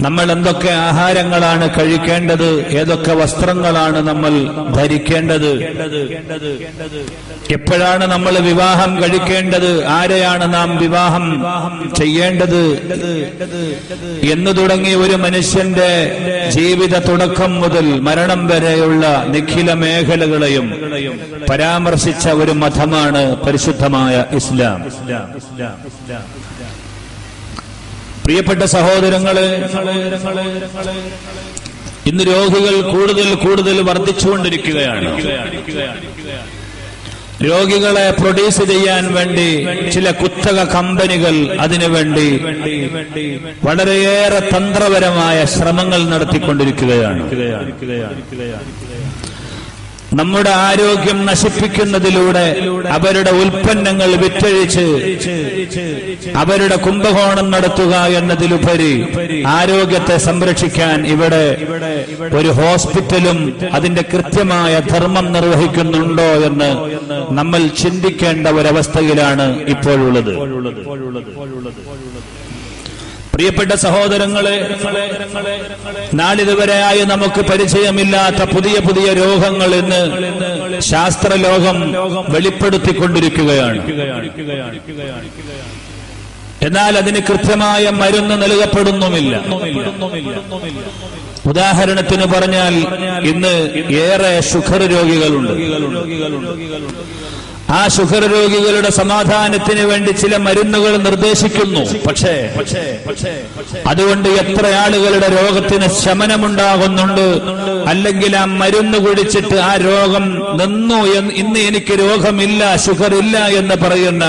നമ്മൾ എന്തൊക്കെ ആഹാരങ്ങളാണ് കഴിക്കേണ്ടത്? ഏതൊക്കെ വസ്ത്രങ്ങളാണ് നമ്മൾ ധരിക്കേണ്ടത്? എപ്പോഴാണ് നമ്മൾ വിവാഹം കഴിക്കേണ്ടത്? ആരെയാണ് നാം വിവാഹം ചെയ്യേണ്ടത്? എന്ന് തുടങ്ങി ഒരു മനുഷ്യന്റെ ജീവിത തുടക്കം മുതൽ മരണം വരെയുള്ള നിഖില മേഖലകളെയും പരാമർശിച്ച ഒരു മതമാണ് പരിശുദ്ധമായ ഇസ്ലാം. പ്രിയപ്പെട്ട സഹോദരങ്ങളെ ഇന്ന് രോഗികൾ കൂടുതൽ കൂടുതൽ വർദ്ധിച്ചുകൊണ്ടിരിക്കുകയാണ്. രോഗികളെ പ്രൊഡ്യൂസ് ചെയ്യാൻ വേണ്ടി ചില കുത്തക കമ്പനികൾ അതിനുവേണ്ടി വളരെയേറെ തന്ത്രപരമായ ശ്രമങ്ങൾ നടത്തിക്കൊണ്ടിരിക്കുകയാണ്. നമ്മുടെ ആരോഗ്യം നശിപ്പിക്കുന്നതിലൂടെ അവരുടെ ഉൽപ്പന്നങ്ങൾ വിറ്റഴിച്ച് അവരുടെ കുംഭകോണം നടത്തുക എന്നതിലുപരി ആരോഗ്യത്തെ സംരക്ഷിക്കാൻ ഇവിടെ ഒരു ഹോസ്പിറ്റലും അതിന്റെ കൃത്യമായ ധർമ്മം നിർവഹിക്കുന്നുണ്ടോ എന്ന് നമ്മൾ ചിന്തിക്കേണ്ട ഒരവസ്ഥയിലാണ് ഇപ്പോഴുള്ളത്. പ്രിയപ്പെട്ട സഹോദരങ്ങളെ നാളിതുവരെയായി നമുക്ക് പരിചയമില്ലാത്ത പുതിയ പുതിയ രോഗങ്ങൾ ഇന്ന് ശാസ്ത്രലോകം വെളിപ്പെടുത്തിക്കൊണ്ടിരിക്കുകയാണ്. എന്നാൽ അതിന് കൃത്യമായ മരുന്ന് നൽകപ്പെടുന്നുമില്ല. ഉദാഹരണത്തിന് പറഞ്ഞാൽ ഇന്ന് ഏറെ ഷുഗർ രോഗികളുണ്ട്. ആ ഷുഗർ രോഗികളുടെ സമാധാനത്തിന് വേണ്ടി ചില മരുന്നുകൾ നിർദ്ദേശിക്കുന്നു. പക്ഷേ അതുകൊണ്ട് എത്ര ആളുകളുടെ രോഗത്തിന് ശമനമുണ്ടാകുന്നുണ്ട്. അല്ലെങ്കിൽ ആ മരുന്ന് കുടിച്ചിട്ട് ആ രോഗം നിന്നു ഇന്ന് എനിക്ക് രോഗമില്ല ഷുഗർ ഇല്ല എന്ന് പറയുന്ന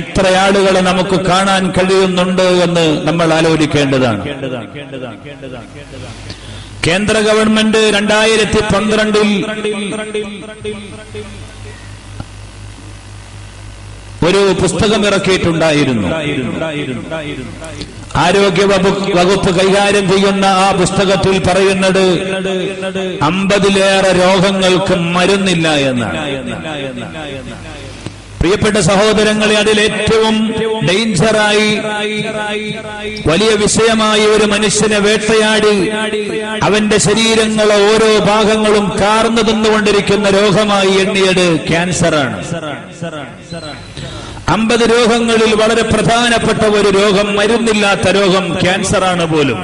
എത്ര ആളുകളെ നമുക്ക് കാണാൻ കഴിയുന്നുണ്ട് എന്ന് നമ്മൾ ആലോചിക്കേണ്ടതാണ്. കേന്ദ്ര ഗവൺമെന്റ് രണ്ടായിരത്തി പന്ത്രണ്ടിൽ ഒരു പുസ്തകം ഇറക്കിയിട്ടുണ്ടായിരുന്നു. ആരോഗ്യ വകുപ്പ് കൈകാര്യം ചെയ്യുന്ന ആ പുസ്തകത്തിൽ പറയുന്നത് അമ്പതിലേറെ രോഗങ്ങൾക്ക് മരുന്നില്ല എന്നാണ് പ്രിയപ്പെട്ട സഹോദരങ്ങളെ അതിൽ ഏറ്റവും ഡേഞ്ചറായി വലിയ വിഷയമായി ഒരു മനുഷ്യനെ വേട്ടയാടി അവന്റെ ശരീരങ്ങളെ ഓരോ ഭാഗങ്ങളും കാർന്നു തിന്നുകൊണ്ടിരിക്കുന്ന രോഗമായി എണ്ണിയത് ക്യാൻസറാണ്. അമ്പത് രോഗങ്ങളിൽ വളരെ പ്രധാനപ്പെട്ട ഒരു രോഗം മരുന്നില്ലാത്ത രോഗം ക്യാൻസറാണ് പോലും.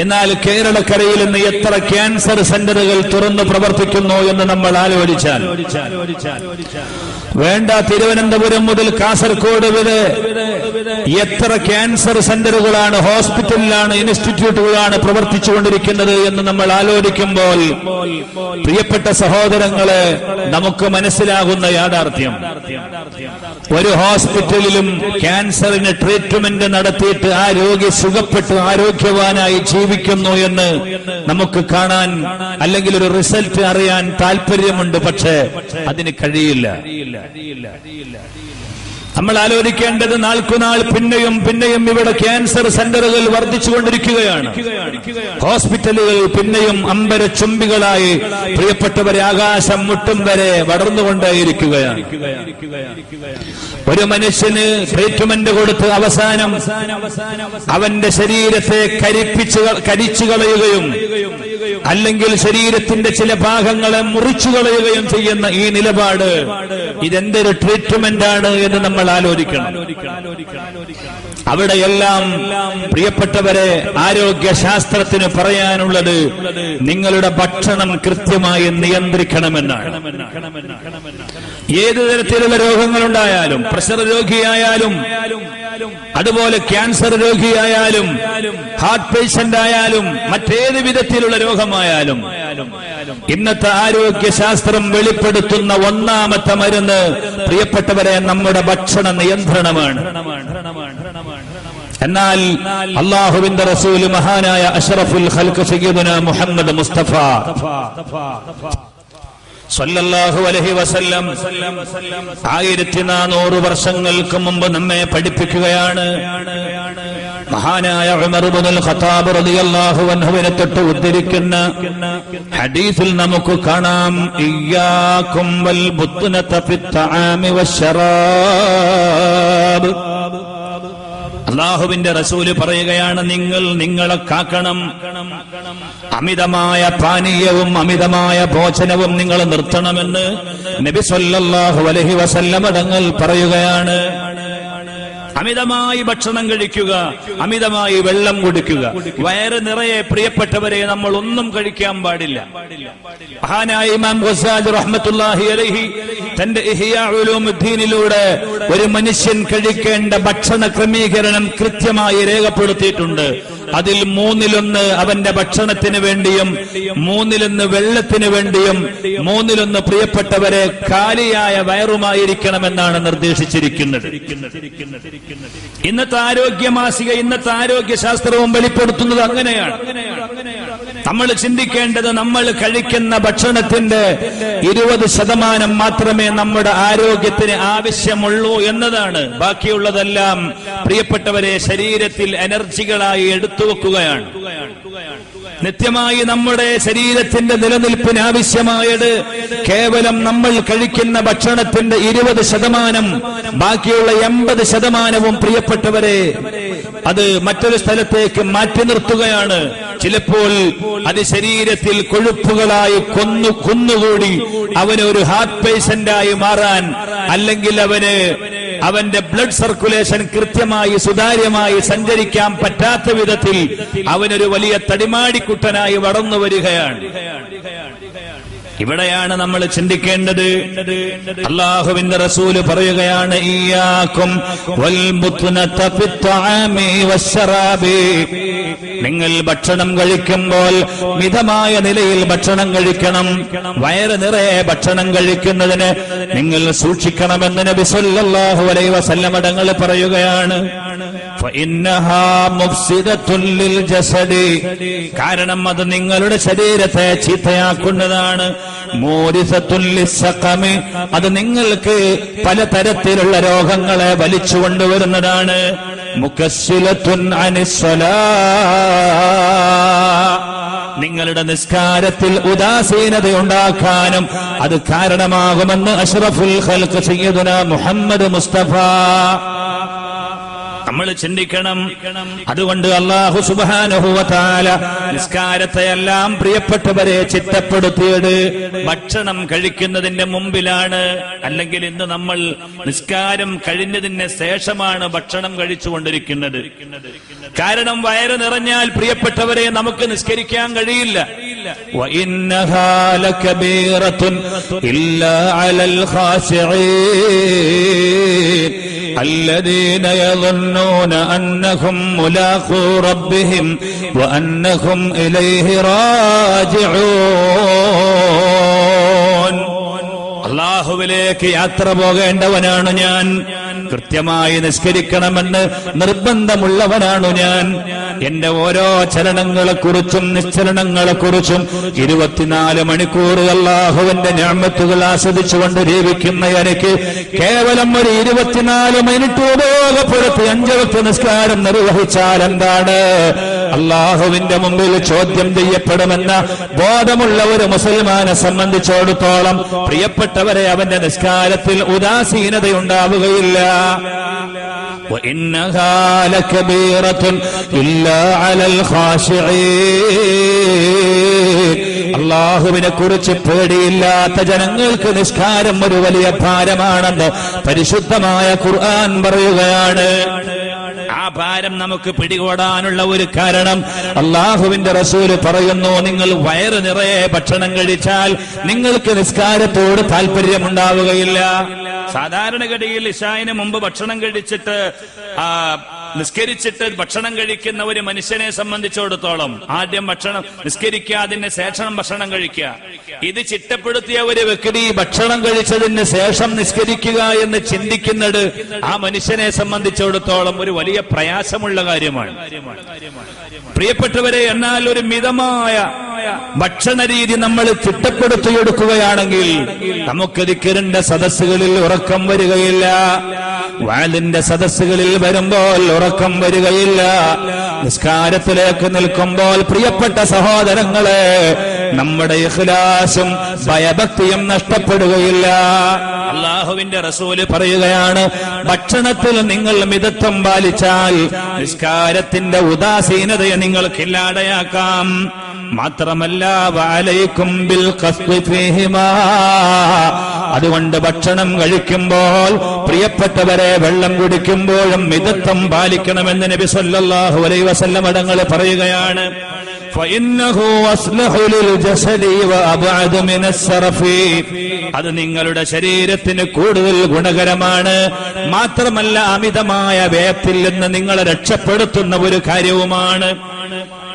എന്നാൽ കേരളക്കരയിൽ ഇന്ന് എത്ര ക്യാൻസർ സെന്ററുകൾ തുറന്ന് പ്രവർത്തിക്കുന്നു എന്ന് നമ്മൾ ആലോചിച്ചാൽ വേണ്ട തിരുവനന്തപുരം മുതൽ കാസർഗോഡ് വരെ എത്ര ക്യാൻസർ സെന്ററുകളാണ് ഹോസ്പിറ്റലിലാണ് ഇൻസ്റ്റിറ്റ്യൂട്ടുകളാണ് പ്രവർത്തിച്ചുകൊണ്ടിരിക്കുന്നത് എന്ന് നമ്മൾ ആലോചിക്കുമ്പോൾ പ്രിയപ്പെട്ട സഹോദരങ്ങളെ നമുക്ക് മനസ്സിലാകുന്ന യാഥാർത്ഥ്യം. ഒരു ഹോസ്പിറ്റലിലും ക്യാൻസറിന് ട്രീറ്റ്മെന്റ് നടത്തിയിട്ട് ആ രോഗി സുഖപ്പെട്ട് ആരോഗ്യവാനായി ജീവിക്കുന്നു എന്ന് നമുക്ക് കാണാൻ അല്ലെങ്കിൽ ഒരു റിസൾട്ട് അറിയാൻ താല്പര്യമുണ്ട് പക്ഷേ അതിന് കഴിയില്ല. നമ്മൾ ആലോചിക്കേണ്ടത് നാൾക്കുനാൾ പിന്നെയും പിന്നെയും ഇവിടെ ക്യാൻസർ സെന്ററുകൾ വർദ്ധിച്ചുകൊണ്ടിരിക്കുകയാണ്. ഹോസ്പിറ്റലുകൾ പിന്നെയും അമ്പര ചുംബികളായി പ്രിയപ്പെട്ടവരെ ആകാശം മുട്ടും വരെ വളർന്നുകൊണ്ടേയിരിക്കുകയാണ്. ഒരു മനുഷ്യന് ട്രീറ്റ്മെന്റ് കൊടുത്ത് അവസാനം അവന്റെ ശരീരത്തെ കരിപ്പിച്ച് കരിച്ചു കളയുകയും അല്ലെങ്കിൽ ശരീരത്തിന്റെ ചില ഭാഗങ്ങളെ മുറിച്ചു കളയുകയും ചെയ്യുന്ന ഈ നിലപാട് ഇതെന്തൊരു ട്രീറ്റ്മെന്റ് ആണ് എന്ന് നമ്മൾ ആലോചിക്കണം അവിടെയെല്ലാം പ്രിയപ്പെട്ടവരെ ആരോഗ്യ ആരോഗ്യശാസ്ത്രത്തിന് പറയാനുള്ളത് നിങ്ങളുടെ ഭക്ഷണം കൃത്യമായി നിയന്ത്രിക്കണമെന്നാണ്. ഏത് തരത്തിലുള്ള രോഗങ്ങളുണ്ടായാലും പ്രഷർ രോഗിയായാലും അതുപോലെ ക്യാൻസർ രോഗിയായാലും ഹാർട്ട് പേഷ്യന്റ് ആയാലും മറ്റേത് വിധത്തിലുള്ള രോഗമായാലും ഇന്നത്തെ ആരോഗ്യ ശാസ്ത്രം വെളിപ്പെടുത്തുന്ന ഒന്നാമത്തെ മരുന്ന് പ്രിയപ്പെട്ടവരെ നമ്മുടെ ഭക്ഷണ നിയന്ത്രണമാണ്. എന്നാൽ അള്ളാഹുവിന്റെ റസൂൽ മഹാനായ അഷറഫുൽ ഖൽക്ക് സയ്യിദുന മുഹമ്മദ് മുസ്തഫ സല്ലല്ലാഹു അലൈഹി വസല്ലം ആയിരത്തി നാനൂറ് വർഷങ്ങൾക്ക് മുമ്പ് നമ്മെ പഠിപ്പിക്കുകയാണ്. മഹാനായ ഉമർ ഇബ്നുൽ ഖത്താബ് റളിയല്ലാഹു അൻഹുവിനെ തൊട്ട് ഉദ്ധരിക്കുന്ന ഹദീസിൽ നമുക്ക് കാണാം ഇയ്യാകും വൽ ബുത്നത ഫിത്തആമി വശറാബ് അള്ളാഹുവിന്റെ റസൂൽ പറയുകയാണ് നിങ്ങൾ നിങ്ങളെ കാക്കണം. അമിതമായ പാനീയവും അമിതമായ ഭോജനവും നിങ്ങൾ നിർത്തണമെന്ന് നബി സല്ലല്ലാഹു അലൈഹി വസല്ലമടങ്ങൾ പറയുകയാണ്. അമിതമായി ഭക്ഷണം കഴിക്കുക അമിതമായി വെള്ളം കുടിക്കുക. വയറ് നിറയെ പ്രിയപ്പെട്ടവരെ നമ്മൾ ഒന്നും കഴിക്കാൻ പാടില്ല. മഹാനായ ഇമാം തന്റെ ഇഹയാഉലുമുദ്ദീനിലൂടെ ഒരു മനുഷ്യൻ കഴിക്കേണ്ട ഭക്ഷണ ക്രമീകരണം കൃത്യമായി രേഖപ്പെടുത്തിയിട്ടുണ്ട്. അതിൽ മൂന്നിലൊന്ന് അവന്റെ ഭക്ഷണത്തിന് വേണ്ടിയും മൂന്നിലൊന്ന് വെള്ളത്തിന് വേണ്ടിയും മൂന്നിലൊന്ന് പ്രിയപ്പെട്ടവരെ കാലിയായ വയറുമായിരിക്കണമെന്നാണ് നിർദ്ദേശിച്ചിരിക്കുന്നത്. ഇന്നത്തെ ആരോഗ്യ മാസിക ഇന്നത്തെ ആരോഗ്യ ശാസ്ത്രവും വെളിപ്പെടുത്തുന്നത് അങ്ങനെയാണ്. നമ്മൾ ചിന്തിക്കേണ്ടത് നമ്മൾ കഴിക്കുന്ന ഭക്ഷണത്തിന്റെ ഇരുപത് ശതമാനം മാത്രമേ നമ്മുടെ ആരോഗ്യത്തിന് ആവശ്യമുള്ളൂ എന്നതാണ്. ബാക്കിയുള്ളതെല്ലാം പ്രിയപ്പെട്ടവരെ ശരീരത്തിൽ എനർജികളായി എടുത്തു വെക്കുകയാണ് നിത്യമായി നമ്മുടെ ശരീരത്തിന്റെ നിലനിൽപ്പിന് ആവശ്യമായത് കേവലം നമ്മൾ കഴിക്കുന്ന ഭക്ഷണത്തിന്റെ ഇരുപത് ശതമാനം ബാക്കിയുള്ള എൺപത് ശതമാനവും പ്രിയപ്പെട്ടവരെ അത് മറ്റൊരു സ്ഥലത്തേക്ക് മാറ്റി നിർത്തുകയാണ്. ചിലപ്പോൾ അത് ശരീരത്തിൽ കൊഴുപ്പുകളായി കൊന്നു കുന്നുകൂടി അവന് ഒരു ഹാർട്ട് പേഷ്യന്റായി മാറാൻ അല്ലെങ്കിൽ അവന് അവന്റെ ബ്ലഡ് സർക്കുലേഷൻ കൃത്യമായി സുതാര്യമായി സഞ്ചരിക്കാൻ പറ്റാത്ത വിധത്തിൽ അവനൊരു വലിയ തടിമാടിക്കുട്ടനായി വളർന്നു വരികയാണ്. ഇവിടെയാണ് നമ്മൾ ചിന്തിക്കേണ്ടത്. അള്ളാഹുവിന്റെ റസൂൽ പറയുകയാണ്. നിങ്ങൾ ഭക്ഷണം കഴിക്കുമ്പോൾ മിതമായ നിലയിൽ ഭക്ഷണം കഴിക്കണം. വയറ് നിറയെ ഭക്ഷണം കഴിക്കുന്നതിന് നിങ്ങൾ സൂക്ഷിക്കണമെന്ന് നബി സല്ലല്ലാഹു അലൈഹി വസല്ലമ തങ്ങൾ പറയുകയാണ്. കാരണം അത് നിങ്ങളുടെ ശരീരത്തെ ചീത്തയാക്കുന്നതാണ്. അത് നിങ്ങൾക്ക് പലതരത്തിലുള്ള രോഗങ്ങളെ വലിച്ചു കൊണ്ടുവരുന്നതാണ്. മുഖശിലത്തുൻ അനിസ്വലാ നിങ്ങളുടെ നിസ്കാരത്തിൽ ഉദാസീനത ഉണ്ടാക്കാനും അത് കാരണമാകുമെന്ന് അഷ്റഫുൽ ഖൽക്ക് സയ്യിദുന മുഹമ്മദ് മുസ്തഫ നമ്മൾ ചിന്തിക്കണം. അതുകൊണ്ട് അള്ളാഹു സുബാനുഭവത്താല നിസ്കാരത്തെയെല്ലാം പ്രിയപ്പെട്ടവരെ ചിത്തപ്പെടുത്തിയത് ഭക്ഷണം കഴിക്കുന്നതിന്റെ മുമ്പിലാണ്. അല്ലെങ്കിൽ ഇന്ന് നമ്മൾ നിസ്കാരം കഴിഞ്ഞതിന് ശേഷമാണ് ഭക്ഷണം കഴിച്ചുകൊണ്ടിരിക്കുന്നത്. കാരണം വയറ് നിറഞ്ഞാൽ പ്രിയപ്പെട്ടവരെ നമുക്ക് നിസ്കരിക്കാൻ കഴിയില്ല. ഇല്ല لكبيرة إلا على الخاشعين الذين يظنون أنهم ملاقو ربهم وأنهم إليه راجعون അള്ളാഹുവിലേക്ക് യാത്ര പോകേണ്ടവനാണ് ഞാൻ കൃത്യമായി നിഷ്കരിക്കണമെന്ന് നിർബന്ധമുള്ളവനാണു ഞാൻ. എന്റെ ഓരോ ചലനങ്ങളെക്കുറിച്ചും നിശ്ചലനങ്ങളെക്കുറിച്ചും ഇരുപത്തിനാല് മണിക്കൂർ അള്ളാഹുവിന്റെ ഞാമത്തുകൾ ആസ്വദിച്ചുകൊണ്ട് ജീവിക്കുന്ന എനിക്ക് കേവലം ഒരു ഇരുപത്തിനാല് മിനിറ്റ് ഉപയോഗപ്പെടുത്തി അഞ്ചവത്ത് നിസ്കാരം നിർവഹിച്ചാൽ എന്താണ്? അള്ളാഹുവിന്റെ മുമ്പിൽ ചോദ്യം ചെയ്യപ്പെടുമെന്ന ബോധമുള്ള ഒരു മുസൽമാനെ സംബന്ധിച്ചിടത്തോളം പ്രിയപ്പെട്ടവരെ അവന്റെ നിസ്കാരത്തിൽ ഉദാസീനതയുണ്ടാവുകയില്ല. وإنها لكبيرة إلا على الخاشعين അള്ളാഹുവിനെ കുറിച്ച് പേടിയില്ലാത്ത ജനങ്ങൾക്ക് നിസ്കാരം ഒരു വലിയ ഭാരമാണെന്ന് പരിശുദ്ധമായ ഖുർആൻ പറയുകയാണ് ആ ഭാരം നമുക്ക് പിടികൂടാനുള്ള ഒരു കാരണം അള്ളാഹുവിന്റെ റസൂല് പറയുന്നു നിങ്ങൾ വയറ് നിറയെ ഭക്ഷണം കഴിച്ചാൽ നിങ്ങൾക്ക് നിസ്കാരത്തോട് താല്പര്യമുണ്ടാവുകയില്ല സാധാരണഗതിയിൽ ഇഷായിന് മുമ്പ് ഭക്ഷണം കഴിച്ചിട്ട് നിസ്കരിച്ചിട്ട് ഭക്ഷണം കഴിക്കുന്ന ഒരു മനുഷ്യനെ സംബന്ധിച്ചിടത്തോളം ആദ്യം ഭക്ഷണം നിസ്കരിക്കുക അതിന് ശേഷം ഭക്ഷണം കഴിക്കുക. ഇത് ചിട്ടപ്പെടുത്തിയ ഒരു വ്യക്തി ഭക്ഷണം കഴിച്ചതിന് ശേഷം നിസ്കരിക്കുക എന്ന് ചിന്തിക്കുന്നത് ആ മനുഷ്യനെ സംബന്ധിച്ചിടത്തോളം ഒരു വലിയ പ്രയാസമുള്ള കാര്യമാണ്. പ്രിയപ്പെട്ടവരെ എന്നാൽ ഒരു മിതമായ ഭക്ഷണ രീതി നമ്മൾ ചിട്ടപ്പെടുത്തിയെടുക്കുകയാണെങ്കിൽ നമുക്ക് ദിക്കറിന്റെ സദസ്സുകളിൽ ഉറക്കം വരികയില്ല. വാലിന്റെ സദസ്സുകളിൽ വരുമ്പോൾ ഉറക്കം വരികയില്ല. നിസ്കാരത്തിലേക്ക് നിൽക്കുമ്പോൾ പ്രിയപ്പെട്ട സഹോദരങ്ങളെ നമ്മുടെ ഇഖ്ലാസും ഭയഭക്തിയും നഷ്ടപ്പെടുകയില്ല. അള്ളാഹുവിന്റെ റസൂൽ പറയുകയാണ് ഭക്ഷണത്തിൽ നിങ്ങൾ മിതത്വം പാലിച്ചാൽ നിസ്കാരത്തിന്റെ ഉദാസീനതയെ നിങ്ങൾക്ക് ഇല്ലാതെയാക്കാം മാത്രമല്ല വാലയിക്കും ബിൽ അതുകൊണ്ട് ഭക്ഷണം കഴിക്കുമ്പോൾ പ്രിയപ്പെട്ടവരെ വെള്ളം കുടിക്കുമ്പോഴും മിതത്വം പാലിക്കണമെന്ന് നബി സല്ലാഹു അലൈ വസല്ലമടങ്ങൾ പറയുകയാണ്. അത് നിങ്ങളുടെ ശരീരത്തിന് കൂടുതൽ ഗുണകരമാണ്. മാത്രമല്ല അമിതമായ വ്യയത്തിൽ നിന്ന് നിങ്ങളെ രക്ഷപ്പെടുത്തുന്ന ഒരു കാര്യവുമാണ്.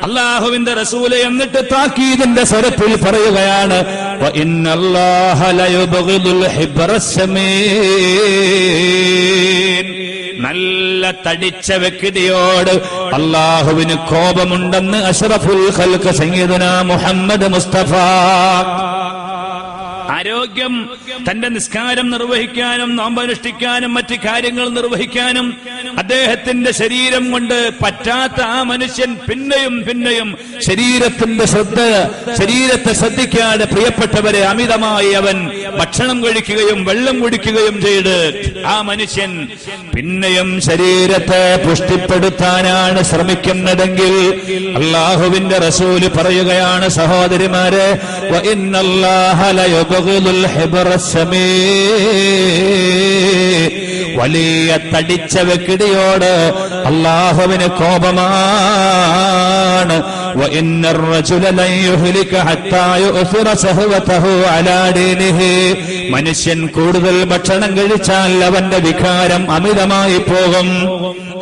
അള്ളാഹുവിന്റെ റസൂൽ എന്നിട്ട് താക്കീതിന്റെ സ്വരത്തിൽ പറയുകയാണ് നല്ല തടിച്ച വ്യക്തിയോട് അള്ളാഹുവിന് കോപമുണ്ടെന്ന് അഷറഫുൽ ഖൽക്ക് സംഗീതന മുഹമ്മദ് മുസ്തഫ ആരോഗ്യം തന്റെ നിസ്കാരം നിർവഹിക്കാനും നോമ്പനുഷ്ഠിക്കാനും മറ്റ് കാര്യങ്ങൾ നിർവഹിക്കാനും അദ്ദേഹത്തിന്റെ ശരീരം കൊണ്ട് പറ്റാത്ത ആ മനുഷ്യൻ പിന്നെയും പിന്നെയും ശരീരത്തിന്റെ ശ്രദ്ധ ശരീരത്തെ ശ്രദ്ധിക്കാതെ പ്രിയപ്പെട്ടവരെ അമിതമായി അവൻ ഭക്ഷണം കഴിക്കുകയും വെള്ളം കുടിക്കുകയും ചെയ്ത് ആ മനുഷ്യൻ പിന്നെയും ശരീരത്തെ പുഷ്ടിപ്പെടുത്താനാണ് ശ്രമിക്കുന്നതെങ്കിൽ അള്ളാഹുവിന്റെ റസൂൽ പറയുകയാണ് സഹോദരിമാരെ "വ വലിയ തടിച്ച വെക്കിടിയോട് അള്ളാഹുവിന് കോപമാണ്. മനുഷ്യൻ കൂടുതൽ ഭക്ഷണം കഴിച്ചാൽ അവന്റെ വികാരം അമിതമായി പോകും.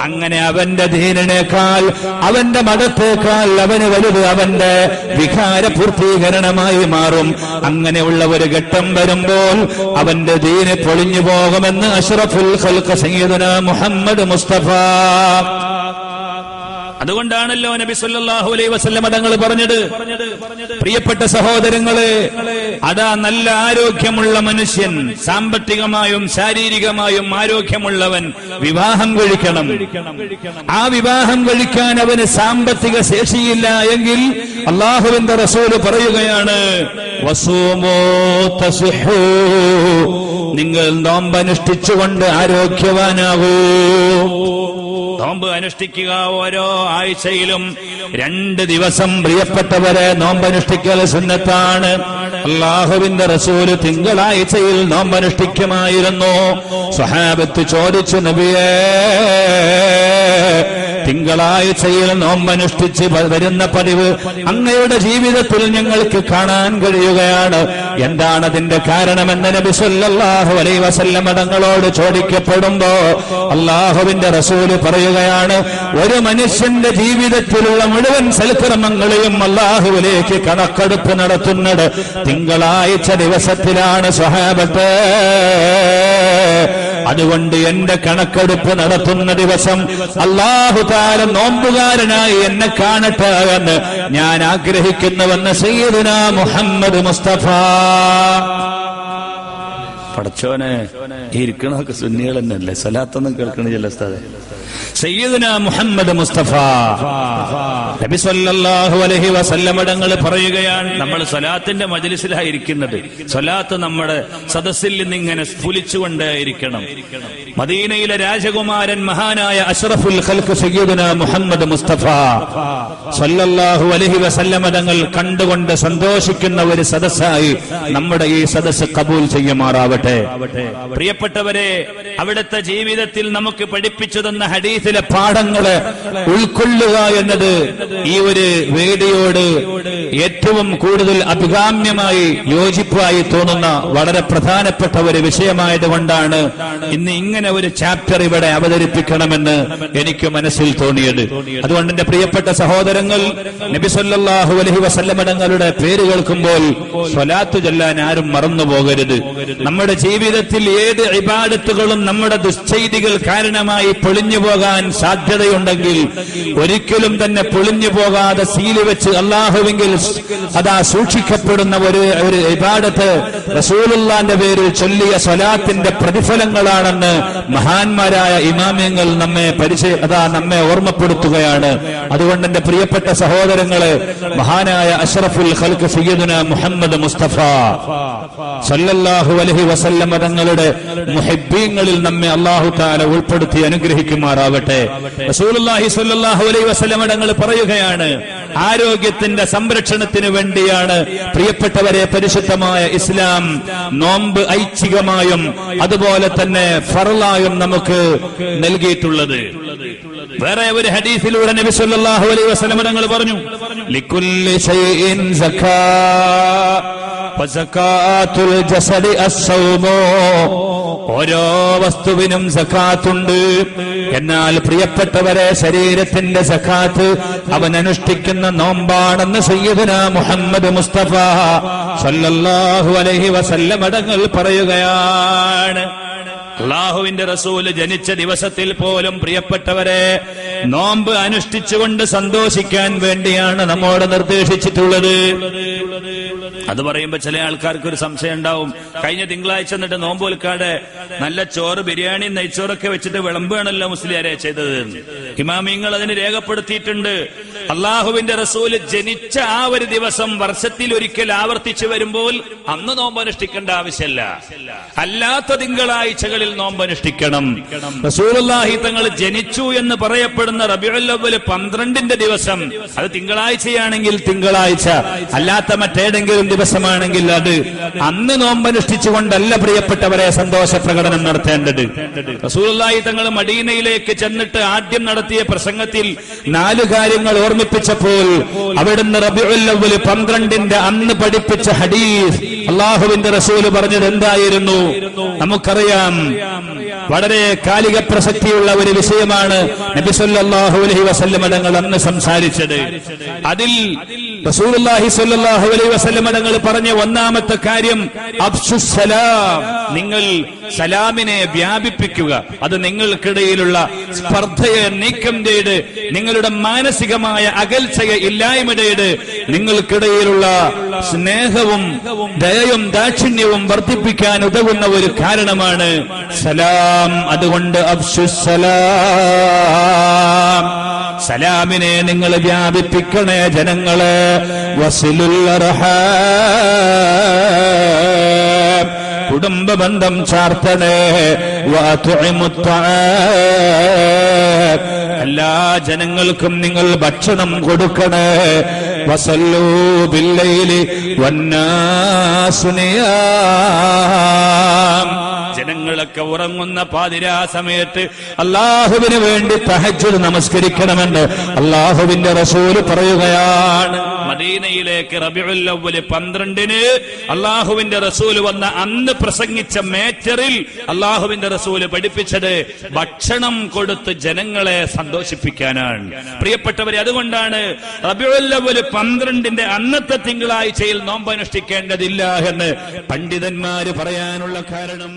അങ്ങനെ അവന്റെ ദീനിനേക്കാൾ അവന്റെ മതത്തേക്കാൾ അവന് വലുത് അവന്റെ വികാര പൂർത്തീകരണമായി മാറും. അങ്ങനെയുള്ള ഒരു ഘട്ടം വരുമ്പോൾ അവന്റെ ദീന് പൊളിഞ്ഞു പോകുമെന്ന് അഷറഫുൽ ഖൽഖ സയ്യിദുന മുഹമ്മദ് മുസ്തഫ അതുകൊണ്ടാണല്ലോ നബി സല്ലല്ലാഹു അലൈഹി വസല്ലം തങ്ങൾ പറഞ്ഞത്. പ്രിയപ്പെട്ട സഹോദരങ്ങളെ അതാ നല്ല ആരോഗ്യമുള്ള മനുഷ്യൻ സാമ്പത്തികമായും ശാരീരികമായും ആരോഗ്യമുള്ളവൻ വിവാഹം കഴിക്കണം. ആ വിവാഹം കഴിക്കാൻ അവന് സാമ്പത്തിക ശേഷിയില്ല എങ്കിൽ അള്ളാഹുവിന്റെ റസൂൽ പറയുകയാണ് നിങ്ങൾ നോമ്പനുഷ്ഠിച്ചുകൊണ്ട് ആരോഗ്യവാനാകൂ. നോമ്പ് അനുഷ്ഠിക്കുക ഓരോ ആഴ്ചയിലും രണ്ട് ദിവസം പ്രിയപ്പെട്ടവരെ നോമ്പ് അനുഷ്ഠിക്കൽ സുന്നത്താണ്. അള്ളാഹുവിന്റെ റസൂൽ തിങ്കളാഴ്ചയിൽ നോമ്പനുഷ്ഠിക്കുമായിരുന്നു. സ്വഹാബത്ത് ചോദിച്ചു നബിയേ തിങ്കളാഴ്ചയിൽ നോമ്പനുഷ്ഠിച്ച് വരുന്ന പതിവ് അങ്ങയുടെ ജീവിതത്തിൽ ഞങ്ങൾക്ക് കാണാൻ കഴിയുകയാണ്. എന്താണ് അതിന്റെ കാരണമെന്ന് നബി സല്ലല്ലാഹു അലൈഹി വസല്ലം തങ്ങളോട് ചോദിക്കപ്പെടുമ്പോ അള്ളാഹുവിന്റെ റസൂൽ പറയുകയാണ് ഒരു മനുഷ്യന്റെ ജീവിതത്തിലുള്ള മുഴുവൻ സൽക്രമങ്ങളെയും അള്ളാഹുവിലേക്ക് കണക്കെടുപ്പ് നടത്തുന്നത് തിങ്കളാഴ്ച ദിവസത്തിലാണ് സ്വഹാബത്ത്. അതുകൊണ്ട് എന്റെ കണക്കെടുപ്പ് നടത്തുന്ന ദിവസം അള്ളാഹു താര നോമ്പുകാരനായി എന്നെ കാണട്ടെ എന്ന് ഞാൻ ആഗ്രഹിക്കുന്നുവെന്ന് സയ്യദുന മുഹമ്മദ് മുസ്തഫ. പടച്ചോനെ ഈ ഇരിക്കണതൊക്കെ സുന്നികൾ തന്നെയല്ലേ? സലാത്തൊന്നും കേൾക്കണ ചില മുഹമ്മദ് മുസ്തഫ. നബി സല്ലല്ലാഹു അലൈഹി വസല്ലം തങ്ങൾ പറയുകയാണ് നമ്മൾ സ്വലാത്തിന്റെ മജ്ലിസിലായിരിക്കുന്നത്. സലാത്ത് നമ്മുടെ സദസ്സിൽ നിന്ന് ഇങ്ങനെ സ്ഫുലിച്ചുകൊണ്ടേയിരിക്കണം മദീനയിലെ രാജകുമാരൻ മഹാനായ അഷ്റഫുൽ ഖൽഖ് സയ്യിദുന മുഹമ്മദ് മുസ്തഫ. സല്ലല്ലാഹു അലൈഹി വസല്ലം തങ്ങൾ കണ്ടുകൊണ്ട് സന്തോഷിക്കുന്ന ഒരു സദസ്സായി നമ്മുടെ ഈ സദസ്സ് കബൂൽ ചെയ്യുമാറാവട്ടെ. പ്രിയപ്പെട്ടവരെ അവിടുത്തെ ജീവിതത്തിൽ നമുക്ക് പഠിപ്പിച്ചു തന്ന ഹദീസിലെ പാഠങ്ങൾ ഉൾക്കൊള്ളുക എന്നത് ഈ ഒരു വേദിയോട് ഏറ്റവും കൂടുതൽ അഭികാമ്യമായി യോജിപ്പായി തോന്നുന്ന വളരെ പ്രധാനപ്പെട്ട ഒരു വിഷയമായതുകൊണ്ടാണ് ഇന്ന് ഇങ്ങനെ ഒരു ചാപ്റ്റർ ഇവിടെ അവതരിപ്പിക്കണമെന്ന് എനിക്ക് മനസ്സിൽ തോന്നിയത്. അതുകൊണ്ട് എന്റെ പ്രിയപ്പെട്ട സഹോദരങ്ങൾ നബിസൊല്ലാഹു അലൈഹി വസല്ലമടങ്ങളുടെ പേര് കേൾക്കുമ്പോൾ സ്വലാത്തു ചൊല്ലാൻ ആരും മറന്നു പോകരുത് നമ്മുടെ ജീവിതത്തിൽ ഏത് ഇബാദത്തുകളും നമ്മുടെ ദുശ്ചൈതികൾ കാരണമായി പൊളിഞ്ഞു പോകാൻ സാധ്യതയുണ്ടെങ്കിൽ ഒരിക്കലും തന്നെ പൊളിഞ്ഞു പോകാതെ സീൽ വെച്ച് അള്ളാഹുവെങ്കിൽ അതാ സൂക്ഷിക്കപ്പെടുന്ന ഒരു ഒരു ഇബാദത്ത് റസൂലുള്ളാന്റെ പേരിൽ ചൊല്ലിയ സ്വലാത്തിന്റെ പ്രതിഫലങ്ങളാണെന്ന് മഹാന്മാരായ ഇമാമ്യങ്ങൾ നമ്മെ പരിചയ അതാ നമ്മെ ഓർമ്മപ്പെടുത്തുകയാണ്. അതുകൊണ്ട് എന്റെ പ്രിയപ്പെട്ട സഹോദരങ്ങൾ മഹാനായ അഷറഫുൽ ഖൽക്ക് സയ്യദുന മുഹമ്മദ് മുസ്തഫ സല്ലല്ലാഹു അലൈഹി വസല്ലം തങ്ങളുടെ മുഹബ്ബീങ്ങളിൽ നമ്മെ അള്ളാഹു താല ഉൾപ്പെടുത്തി അനുഗ്രഹിക്കുമാറാവട്ടെ. റസൂലുള്ളാഹി സ്വല്ലല്ലാഹു അലൈഹി വസല്ലം തങ്ങൾ പറയുകയാണ് ആരോഗ്യത്തിന്റെ സംരക്ഷണത്തിന് വേണ്ടിയാണ് പ്രിയപ്പെട്ടവരെ പരിശുദ്ധമായ ഇസ്ലാം നോമ്പ് ഐച്ഛികമായും അതുപോലെ തന്നെ ഫറലായും നമുക്ക് നൽകിയിട്ടുള്ളത്. വേറെ ഒരു ഹദീസിലൂടെ നബി സല്ലല്ലാഹു അലൈഹി വസല്ലം തങ്ങൾ പറഞ്ഞു ലിക്കുല്ലി ഷൈഇൻ സക്കാ ഓരോ വസ്തുവിനും സഖാത്തുണ്ട് എന്നാൽ പ്രിയപ്പെട്ടവരെ ശരീരത്തിന്റെ സഖാത്ത് അവൻ അനുഷ്ഠിക്കുന്ന നോമ്പാണെന്ന് സയ്യദന മുഹമ്മദ് മുസ്തഫ സല്ലല്ലാഹു അലൈഹി വസല്ലം അടങ്ങൾ പറയുകയാണ്. അള്ളാഹുവിന്റെ റസൂൽ ജനിച്ച ദിവസത്തിൽ പോലും പ്രിയപ്പെട്ടവരെ നോമ്പ് അനുഷ്ഠിച്ചുകൊണ്ട് സന്തോഷിക്കാൻ വേണ്ടിയാണ് നമ്മോട് നിർദ്ദേശിച്ചിട്ടുള്ളത്. അത് പറയുമ്പോ ചില ആൾക്കാർക്ക് ഒരു സംശയം ഉണ്ടാവും. കഴിഞ്ഞ തിങ്കളാഴ്ച എന്നിട്ട് നോമ്പോൽക്കാട് നല്ല ചോറ് ബിരിയാണി നെയ്ച്ചോറൊക്കെ വെച്ചിട്ട് വിളമ്പാണല്ലോ മുസ്ലിയാരെ ചെയ്തത്. ഹിമാമിങ്ങൾ അതിന് രേഖപ്പെടുത്തിയിട്ടുണ്ട്. അള്ളാഹുവിന്റെ റസൂൽ ജനിച്ച ആ ഒരു ദിവസം വർഷത്തിൽ ഒരിക്കൽ ആവർത്തിച്ചു വരുമ്പോൾ അന്ന് നോമ്പ് അനുഷ്ഠിക്കേണ്ട ആവശ്യമല്ല. അല്ലാത്ത തിങ്കളാഴ്ചകളിൽ നോമ്പ് അനുഷ്ഠിക്കണം റസൂലുള്ളാഹി തങ്ങൾ ജനിച്ചു എന്ന് പറയപ്പെടുന്ന റബിയുൽ അവ്വൽ പന്ത്രണ്ടിന്റെ ദിവസം. അത് തിങ്കളാഴ്ചയാണെങ്കിൽ തിങ്കളാഴ്ച. അല്ലാത്ത മറ്റേതെങ്കിലും ദിവസമാണെങ്കിൽ അത് അന്ന് നോമ്പനുഷ്ഠിച്ചുകൊണ്ടല്ല പ്രിയപ്പെട്ടവരെ സന്തോഷ പ്രകടനം നടത്തേണ്ടത്. റസൂലുള്ളാഹി തങ്ങൾ മദീനയിലേക്ക് ചെന്നിട്ട് ആദ്യം നടത്തിയ പ്രസംഗത്തിൽ നാലു കാര്യങ്ങൾ ഓർമ്മിപ്പിച്ചപ്പോൾ അവിടുന്ന് റബിഉല്ലവൽ പന്ത്രണ്ടിന്റെ അന്ന് പഠിപ്പിച്ച ഹദീസ് അള്ളാഹുവിന്റെ റസൂൽ പറഞ്ഞത് എന്തായിരുന്നു? നമുക്കറിയാം. വളരെ കാലിക പ്രസക്തിയുള്ള ഒരു വിഷയമാണ് നബി സല്ലല്ലാഹു അലൈഹി വസല്ലം തങ്ങൾ അന്ന് സംസാരിച്ചത്. അതിൽ സ്വല്ലല്ലാഹു അലൈഹി വസല്ലം തങ്ങൾ പറഞ്ഞ ഒന്നാമത്തെ കാര്യം അബ്സുസലാം നിങ്ങൾ സലാമിനെ വ്യാപിപ്പിക്കുക. അത് നിങ്ങൾക്കിടയിലുള്ള സ്പർദ്ധയെ നീക്കം ചെയ്ത് നിങ്ങളുടെ മാനസികമായ അകൽച്ചയെ ഇല്ലായ്മ ചെയ്ത് നിങ്ങൾക്കിടയിലുള്ള സ്നേഹവും ദയയും ദാക്ഷിണ്യവും വർദ്ധിപ്പിക്കാൻ ഉതകുന്ന ഒരു കാരണമാണ് സലാം. അതുകൊണ്ട് അബ്സുസലാം സലാമിനെ നിങ്ങൾ വ്യാപിപ്പിക്കണേ ജനങ്ങളെ. വസിലുൽ അർഹാം. കുടുംബ ബന്ധം ചാർത്തണേ. എല്ലാ ജനങ്ങൾക്കും നിങ്ങൾ ഭക്ഷണം കൊടുക്കണേ ജനങ്ങളൊക്കെ ഉറങ്ങുന്ന പാതിരാ സമയത്ത് അള്ളാഹുവിന് വേണ്ടി തഹജ്ജുൽ നമസ്കരിക്കണമെന്ന് അള്ളാഹുവിന്റെ റസൂൽ പറയുകയാണ്. മദീനയിലേക്ക് റബിഉല്ലവൽ പന്ത്രണ്ടിന് അള്ളാഹുവിന്റെ റസൂൽ വന്ന അന്ന് പ്രസംഗിച്ച മേറ്ററിൽ അള്ളാഹുവിന്റെ റസൂൽ പഠിപ്പിച്ചത് ഭക്ഷണം കൊടുത്ത് ജനങ്ങളെ സന്തോഷിപ്പിക്കാനാണ്. പ്രിയപ്പെട്ടവരെ അതുകൊണ്ടാണ് റബിഉല്ലവൽ പന്ത്രണ്ടിന്റെ അന്നത്തെ തിങ്കളാഴ്ചയിൽ നോമ്പ് അനുഷ്ഠിക്കേണ്ടതില്ല എന്ന് പണ്ഡിതന്മാര് പറയാനുള്ള കാരണം